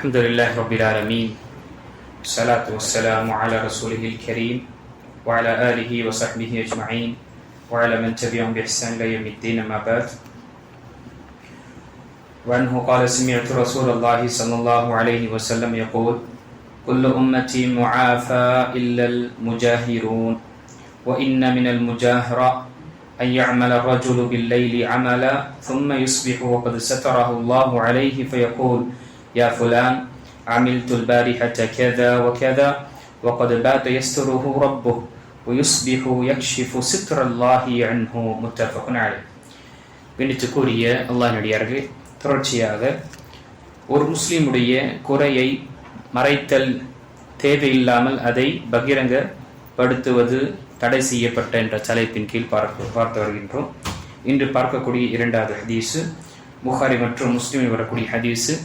الحمد لله رب العالمين والصلاة والسلام على رسوله الكريم وعلى آله وصحبه أجمعين وعلى من تبعهم بإحسان إلى يوم الدين أما بعد. وعنه قال سمعت رسول الله صلى الله عليه وسلم يقول كل أمتي معافى إلا المجاهرون وإن من المجاهرة أن يعمل الرجل بالليل عملا ثم يصبح وقد ستره الله عليه فيقول يا فلان عملت البارحة كذا وكذا وقد بات يستره ربه ويصبح يكشف ستر الله عنه متفق عليه கணித்துக்குரிய அல்லாஹ் நடிகார்களே தொடர்ச்சியாக ஒரு முஸ்லிமுடைய குறையை மறைத்தல் தேவையில்லாமல் அதை பகிரங்கப்படுத்துவது தடை செய்யப்பட்ட என்ற தலைப்பின் கீழ் பார்க்க பார்த்து வருகின்றோம் இன்று பார்க்கக்கூடிய இரண்டாவது ஹதீஸு புகாரி மற்றும் முஸ்லிமில் வரக்கூடிய ஹதீஸு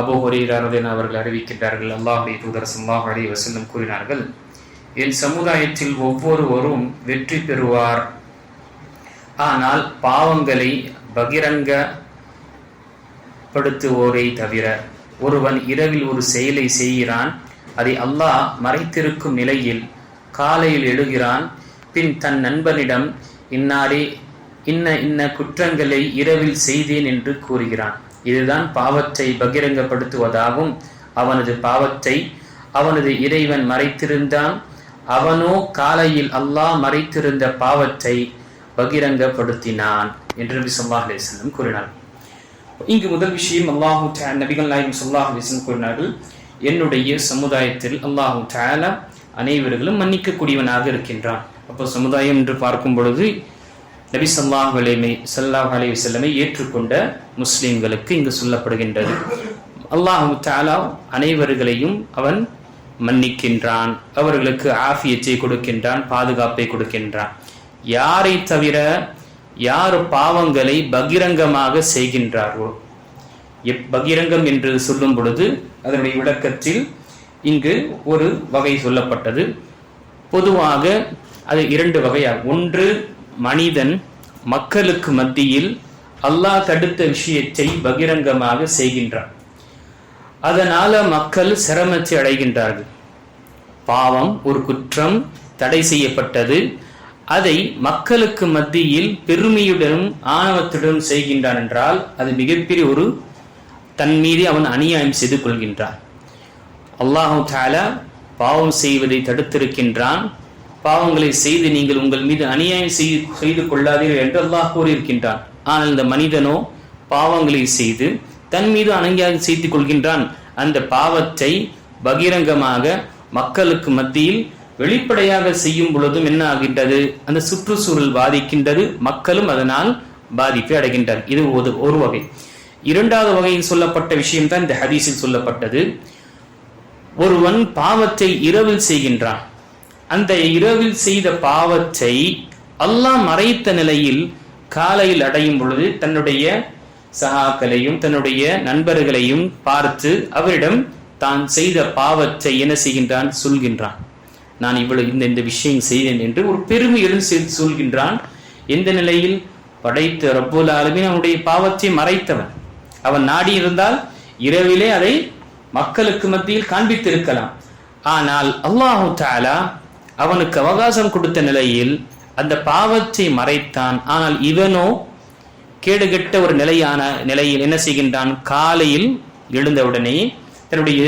அபு ஹுரேரன் அவர்கள் அறிவிக்கின்றார்கள். அல்லாஹுடைய தூதர் சல்லாஹ் அலி வசல்லம் கூறினார்கள் என் சமுதாயத்தில் ஒவ்வொருவரும் வெற்றி பெறுவார். ஆனால் பாவங்களை பகிரங்கப்படுத்துவோரை தவிர ஒருவன் இரவில் ஒரு செயலை செய்கிறான் அதை அல்லாஹ் மறைத்திருக்கும் நிலையில் காலையில் எழுகிறான் பின் தன் நண்பனிடம் இன்னாரே இன்ன இன்ன குற்றங்களை இரவில் செய்தேன் என்று கூறுகிறான். இதுதான் பாவத்தை பகிரங்கப்படுத்துவதாகும். அவனது பாவத்தை அவனது இறைவன் மறைத்திருந்தான். அவனோ காலையில் அல்லாஹ் மறைத்திருந்த பாவத்தை பகிரங்கப்படுத்தினான் என்று நபி சொல்லாஹ் அலிஸ்லம் கூறினார் இங்கு முதல் விஷயம் அல்லாஹூ நபிகள் நாயகம் சொல்லாஹ் அலிஸ்லம் கூறினார்கள் என்னுடைய சமுதாயத்தில் அல்லாஹூ தாலா அனைவர்களும் மன்னிக்கக்கூடியவனாக இருக்கின்றான். அப்போ சமுதாயம் என்று பார்க்கும் பொழுது நபி சல்லாஹ் அலைமை சல்லாஹ் அலி வல்லமை ஏற்றுக்கொண்ட முஸ்லீம்களுக்கு இங்கு சொல்லப்படுகின்றது. அல்லாஹு தாலா அனைவர்களையும் அவன் மன்னிக்கின்றான். அவர்களுக்கு ஆஃபியத்தை கொடுக்கின்றான் பாதுகாப்பை கொடுக்கின்றான். யாரை தவிர யார் பாவங்களை பகிரங்கமாக செய்கின்றார்களோ பகிரங்கம் என்று சொல்லும் பொழுது அதனுடைய விளக்கத்தில் இங்கு ஒரு வகை சொல்லப்பட்டது. பொதுவாக அது இரண்டு வகையாகும். ஒன்று மனிதன் மக்களுக்கு மத்தியில் அல்லாஹ் தடுத்த விஷயத்தை பகிரங்கமாக செய்கின்றான். அதனால மக்கள் சிரமத்தை அடைகின்றார்கள். பாவம் ஒரு குற்றம் தடை செய்யப்பட்டது. அதை மக்களுக்கு மத்தியில் பெருமையுடனும் ஆணவத்துடனும் செய்கின்றான் என்றால் அது மிகப்பெரிய ஒரு தன் மீது அவன் அநியாயம் செய்து கொள்கின்றான். அல்லாஹு தாலா பாவம் செய்வதை தடுத்திருக்கின்றான். பாவங்களை செய்து நீங்கள் உங்கள் மீது அநியாயம் செய்து கொள்ளாதீர்கள் என்று அல்லாஹ் கூறியிருக்கின்றான். ஆனால் இந்த மனிதனோ பாவங்களை செய்து தன் மீது அணங்கியாக செய்து கொள்கின்றான். அந்த பாவத்தை பகிரங்கமாக மக்களுக்கு மத்தியில் வெளிப்படையாக செய்யும் பொழுதும் என்ன ஆகின்றது? அந்த சுற்றுச்சூழல் பாதிக்கின்றது. மக்களும் அதனால் பாதிப்பை அடைகின்றனர் இது ஒரு ஒரு வகை. இரண்டாவது வகையில் சொல்லப்பட்ட விஷயம்தான் இந்த ஹதீஸில் சொல்லப்பட்டது. ஒருவன் பாவத்தை இரவில் செய்கின்றான். அந்த இரவில் செய்த பாவத்தை அல்லாஹ் மறைத்த நிலையில் காலையில் அடையும் பொழுது தன்னுடைய சகாக்களையும் தன்னுடைய நண்பர்களையும் பார்த்து அவரிடம் தான் செய்த பாவத்தை என்ன செய்கின்றான் சொல்கின்றான். நான் இவ்வளவு இந்த இந்த விஷயம் செய்தேன் என்று ஒரு பெருமையுடன் சொல்கின்றான். எந்த நிலையில்? படைத்த ரப்போல் ஆளுமே அவனுடைய பாவத்தை மறைத்தவன். அவன் நாடி இருந்தால் இரவிலே அதை மக்களுக்கு மத்தியில் காண்பித்திருக்கலாம். ஆனால் அல்லாஹு தாலா அவனுக்கு அவகாசம் கொடுத்த நிலையில் அந்த பாவத்தை மறைத்தான். ஆனால் இவனோ கேடுகெட்ட ஒரு நிலையான நிலையில் என்ன செய்கின்றான்? காலையில் எழுந்தவுடனே தன்னுடைய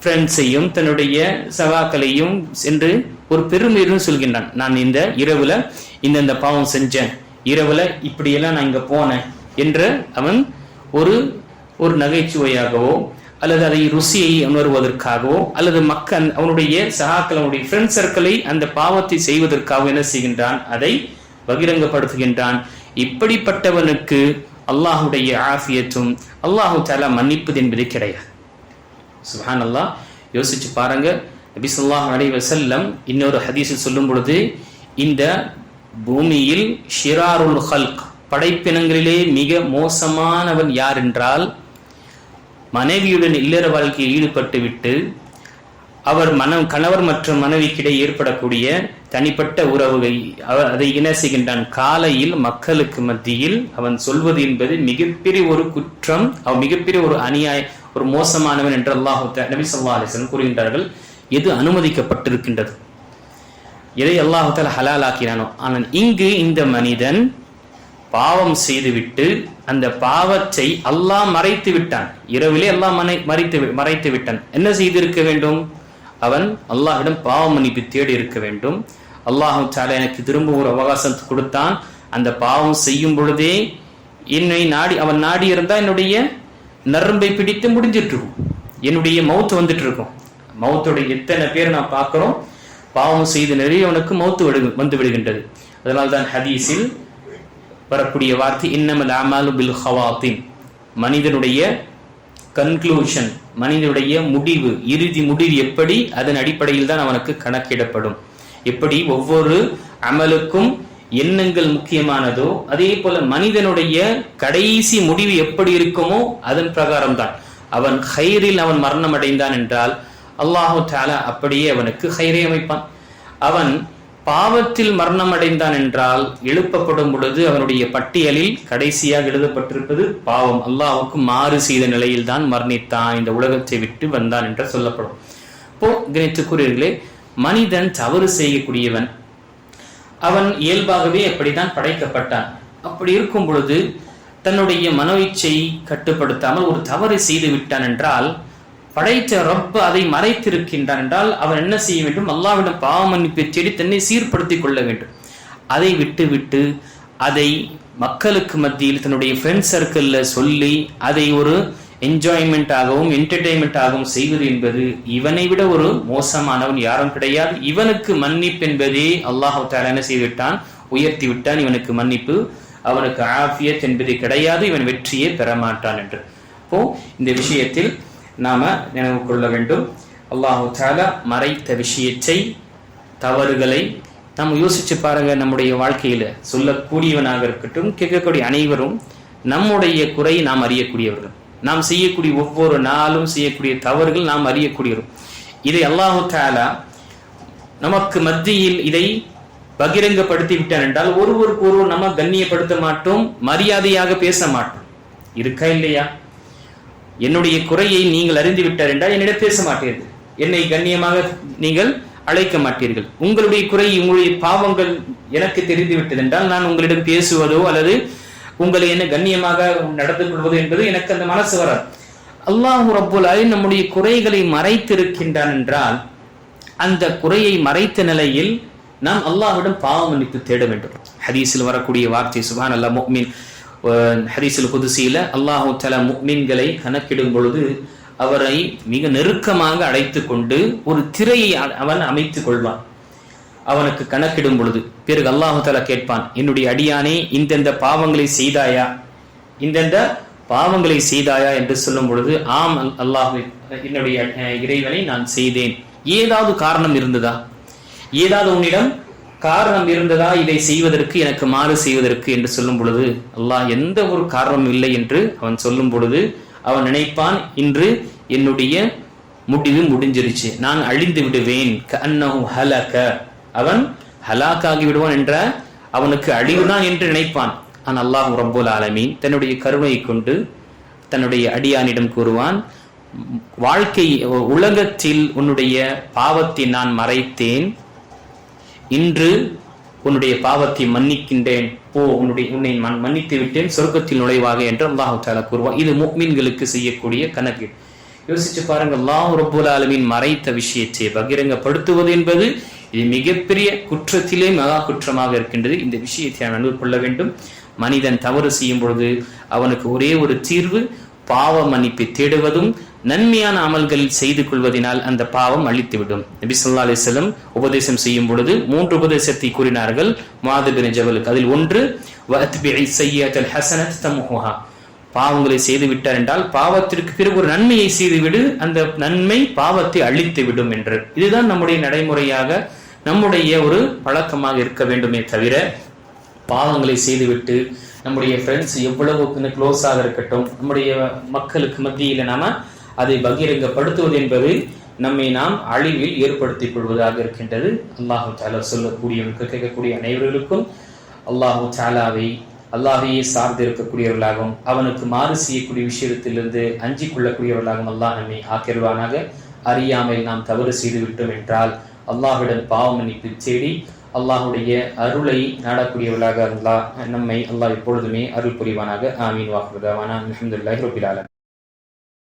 ஃப்ரெண்ட்ஸையும் தன்னுடைய சகாக்களையும் சென்று ஒரு பெருமையுடன் சொல்கின்றான். நான் இந்த இரவுல இந்தந்த பாவம் செஞ்சேன். இரவுல இப்படியெல்லாம் நான் இங்க போனேன் என்று அவன் ஒரு ஒரு நகைச்சுவையாகவோ அல்லது அதை ருசியை உணர்வதற்காகவோ அல்லது மக்கள் அவனுடைய சகாக்கள் அவனுடைய ஃப்ரெண்ட் சர்க்கிளை அந்த பாவத்தை செய்வதற்காக என்ன செய்கின்றான்? அதை பகிரங்கப்படுத்துகின்றான். இப்படிப்பட்டவனுக்கு அல்லாஹுடைய ஆஃபியத்தும் அல்லாஹு தாலா மன்னிப்பது என்பது கிடையாது. சுஹான் அல்லாஹ் யோசிச்சு பாருங்க. நபி சொல்லாஹ் அலி வசல்லம் இன்னொரு ஹதீஸில் சொல்லும் பொழுது இந்த பூமியில் ஷிராருல் ஹல்க் படைப்பினங்களிலே மிக மோசமானவன் யார் என்றால் மனைவியுடன் இல்லற வாழ்க்கையில் ஈடுபட்டு விட்டு அவர் மனம் கணவர் மற்றும் மனைவிக்கிடையே ஏற்படக்கூடிய தனிப்பட்ட உறவுகளை அதை இணைசுகின்றான் காலையில் மக்களுக்கு மத்தியில் அவன் சொல்வது என்பது மிகப்பெரிய ஒரு குற்றம் அவன் மிகப்பெரிய ஒரு அநியாய ஒரு மோசமானவன் என்று அல்லாஹு நபி ஸல்லல்லாஹு கூறுகின்றார்கள். எது அனுமதிக்கப்பட்டிருக்கின்றது? எதை அல்லாஹு ஹலாலாக்கினானோ? ஆனால் இங்கு இந்த மனிதன் பாவம் செய்துவிட்டு அந்த பாவத்தை அல்லாஹ் மறைத்து விட்டான். இரவிலே அல்லாஹ் மனை மறைத்து வி- மறைத்து விட்டான். என்ன செய்திருக்க வேண்டும்? அவன் அல்லாஹிடம் பாவ மன்னிப்பு தேடி இருக்க வேண்டும். அல்லாஹும் சாலை எனக்கு திரும்ப ஒரு அவகாசம் கொடுத்தான். அந்த பாவம் செய்யும் பொழுதே என்னை நாடி அவன் நாடி இருந்தா என்னுடைய நரம்பை பிடித்து முடிஞ்சிட்டு இருக்கும் என்னுடைய மவுத்து வந்துட்டு இருக்கும் மவுத்துடைய எத்தனை பேர் நான் பார்க்குறோம்? பாவம் செய்து நிறையவனுக்கு மௌத்து விடு வந்து விடுகின்றது. அதனால்தான் ஹதீஸில் வரக்கூடிய வார்த்தை இன்னமல் அமாலு பில் ஹவாத்தின் மனிதனுடைய கன்க்ளூஷன் மனிதனுடைய முடிவு இறுதி முடிவு எப்படி அதன் அடிப்படையில் தான் அவனுக்கு கணக்கிடப்படும். எப்படி ஒவ்வொரு அமலுக்கும் எண்ணங்கள் முக்கியமானதோ அதே போல மனிதனுடைய கடைசி முடிவு எப்படி இருக்குமோ அதன் பிரகாரம் தான். அவன் ஹைரில் அவன் மரணம் அடைந்தான் என்றால் அல்லாஹு தாலா அப்படியே அவனுக்கு ஹைரை அமைப்பான். அவன் பாவத்தில் மரணம் அடைந்தான் என்றால் எழுப்பப்படும் பொழுது அவனுடைய பட்டியலில் கடைசியாக எழுதப்பட்டிருப்பது பாவம். அல்லாவுக்கு மாறு செய்த நிலையில் தான் மரணித்தான். இந்த உலகத்தை விட்டு வந்தான் என்று சொல்லப்படும். இப்போ கணித்துக்குரியர்களே மனிதன் தவறு செய்யக்கூடியவன். அவன் இயல்பாகவே அப்படித்தான் படைக்கப்பட்டான். அப்படி இருக்கும் பொழுது தன்னுடைய மனோயிச்சை கட்டுப்படுத்தாமல் ஒரு தவறு செய்து விட்டான் என்றால் படைத்த ரப்ப அதை மறைத்திருக்கின்றான் என்றால் அவன் என்ன செய்ய வேண்டும்? அல்லாவிடம் பாவ மன்னிப்பை தேடி தன்னை சீர்படுத்திக் கொள்ள வேண்டும். அதை விட்டு விட்டு அதை மக்களுக்கு மத்தியில் தன்னுடைய ஃப்ரெண்ட் சர்க்கிளில் சொல்லி அதை ஒரு என்ஜாய்மெண்ட் ஆகவும் என்டர்டைன்மெண்ட் ஆகவும் செய்வது என்பது இவனை விட ஒரு மோசமானவன் யாரும் கிடையாது. இவனுக்கு மன்னிப்பு என்பதே அல்லாஹ் தாலா என்ன செய்துவிட்டான்? உயர்த்தி விட்டான். இவனுக்கு மன்னிப்பு அவனுக்கு ஆஃபியத் என்பது கிடையாது. இவன் வெற்றியே பெறமாட்டான் என்று. அப்போ இந்த விஷயத்தில் நாம நினைவு கொள்ள வேண்டும். அல்லாஹு தாலா மறைத்த விஷயத்தை தவறுகளை நம்ம யோசிச்சு பாருங்க நம்முடைய வாழ்க்கையில. சொல்லக்கூடியவனாக இருக்கட்டும் கேட்கக்கூடிய அனைவரும் நம்முடைய குறை நாம் அறியக்கூடியவர்கள். நாம் செய்யக்கூடிய ஒவ்வொரு நாளும் செய்யக்கூடிய தவறுகள் நாம் அறியக்கூடியவரும் இதை அல்லாஹு தாலா நமக்கு மத்தியில் இதை பகிரங்கப்படுத்தி விட்டான் என்றால் ஒருவருக்கு ஒருவர் நம்ம கண்ணியப்படுத்த மாட்டோம் மரியாதையாக பேச மாட்டோம். இருக்கா இல்லையா? என்னுடைய குறையை நீங்கள் அறிந்துவிட்டார் என்றால் என்னிடம் பேச மாட்டீர்கள். என்னை கண்ணியமாக நீங்கள் அழைக்க மாட்டீர்கள். உங்களுடைய குறை உங்களுடைய பாவங்கள் எனக்கு தெரிந்துவிட்டது என்றால் நான் உங்களிடம் பேசுவதோ அல்லது உங்களை என்ன கண்ணியமாக நடந்து கொள்வதோ என்பது எனக்கு அந்த மனசு வராது. அல்லாஹு ரப்புல் அலி நம்முடைய குறைகளை மறைத்திருக்கின்றான் என்றால் அந்த குறையை மறைத்த நிலையில் நாம் அல்லாஹ்விடம் பாவ மன்னிப்பு தேட வேண்டும். ஹதீஸில் வரக்கூடிய வார்த்தை சுபான் அல்லா முக்மின் ஹரிசல் குதிசியில அல்லாஹு தலா முக்மின்களை கணக்கிடும் பொழுது அவரை மிக நெருக்கமாக அழைத்து கொண்டு ஒரு திரையை அ- அவன் அமைத்துக் கொள்வான். அவனுக்கு கணக்கிடும் பொழுது பிறகு அல்லாஹு தலா கேட்பான் என்னுடைய அடியானே இந்தெந்த பாவங்களை செய்தாயா? இந்தெந்த பாவங்களை செய்தாயா? என்று சொல்லும் பொழுது ஆம் அல்- என்னுடைய இறைவனை நான் செய்தேன். ஏதாவது காரணம் இருந்ததா? ஏதாவது உன்னிடம் காரணம் இருந்ததா இதை செய்வதற்கு எனக்கு மாறு செய்வதற்கு என்று சொல்லும் பொழுது அல்லாஹ் எந்த ஒரு காரணமும் இல்லை என்று அவன் சொல்லும் பொழுது அவன் நினைப்பான் இன்று என்னுடைய முடிவு முடிஞ்சிருச்சு. நான் அழிந்து விடுவேன். ஹலக. அவன் ஹலாக்காகி விடுவான் என்ற அவனுக்கு அழிவுதான் என்று நினைப்பான். ஆனால் அல்லாஹ் ரப்பல் ஆலமீன் தன்னுடைய கருணையை கொண்டு தன்னுடைய அடியானிடம் கூறுவான் வாழ்க்கை உலகத்தில் உன்னுடைய பாவத்தை நான் மறைத்தேன். இன்று உன்னுடைய பாவத்தை மன்னிக்கின்றேன். போ உன்னுடைய உன்னை மன்னித்து விட்டேன். சொர்க்கத்தில் நுழைவாக என்று அல்லாஹு தாலா கூறுவான். இது முக்மீன்களுக்கு செய்யக்கூடிய கணக்கு. யோசிச்சு பாருங்க அல்லாஹ் ரபுல் ஆலமின் மறைத்த விஷயத்தை பகிரங்கப்படுத்துவது என்பது இது மிகப்பெரிய குற்றத்திலே மகா குற்றமாக இருக்கின்றது. இந்த விஷயத்தை நான் கொள்ள வேண்டும். மனிதன் தவறு செய்யும் பொழுது அவனுக்கு ஒரே ஒரு தீர்வு பாவ மன்னிப்பை தேடுவதும் நன்மையான அமல்கள் செய்து கொள்வதனால் அந்த பாவம் அழித்துவிடும். நபி சொல்லா அலைஹி உபதேசம் செய்யும் பொழுது மூன்று உபதேசத்தை கூறினார்கள். மாதபின் ஜவலுக்கு அதில் ஒன்று பாவங்களை செய்து விட்டார் என்றால் பாவத்திற்கு பிறகு ஒரு நன்மையை செய்துவிடு அந்த நன்மை பாவத்தை அழித்து விடும் என்று. இதுதான் நம்முடைய நடைமுறையாக நம்முடைய ஒரு பழக்கமாக இருக்க வேண்டுமே தவிர பாவங்களை செய்துவிட்டு நம்முடைய ஃப்ரெண்ட்ஸ் எவ்வளவு க்ளோஸாக இருக்கட்டும் நம்முடைய மக்களுக்கு மத்தியில் நாம அதை பகிரங்கப்படுத்துவது என்பது நம்மை நாம் அழிவில் ஏற்படுத்திக் கொள்வதாக இருக்கின்றது. அல்லாஹு தாலா சொல்லக்கூடிய கேட்கக்கூடிய அனைவர்களுக்கும் அல்லாஹு தாலாவை அல்லாஹையே சார்ந்து இருக்கக்கூடியவர்களாகவும் அவனுக்கு மாறு செய்யக்கூடிய விஷயத்திலிருந்து அஞ்சிக் கொள்ளக்கூடியவர்களாகவும் அல்லாஹ் நம்மை ஆக்கிடுவானாக அறியாமல் நாம் தவறு செய்து விட்டோம் என்றால் அல்லாஹுடன் பாவ மன்னிப்பு தேடி அல்லாஹுடைய அருளை நாடக்கூடியவர்களாக அல்லாஹ் நம்மை அல்லாஹ் எப்பொழுதுமே அருள் புரிவானாக. ஆமீன். வாக்குதாவானா அலமதுல்லாஹி ரபிலாலன்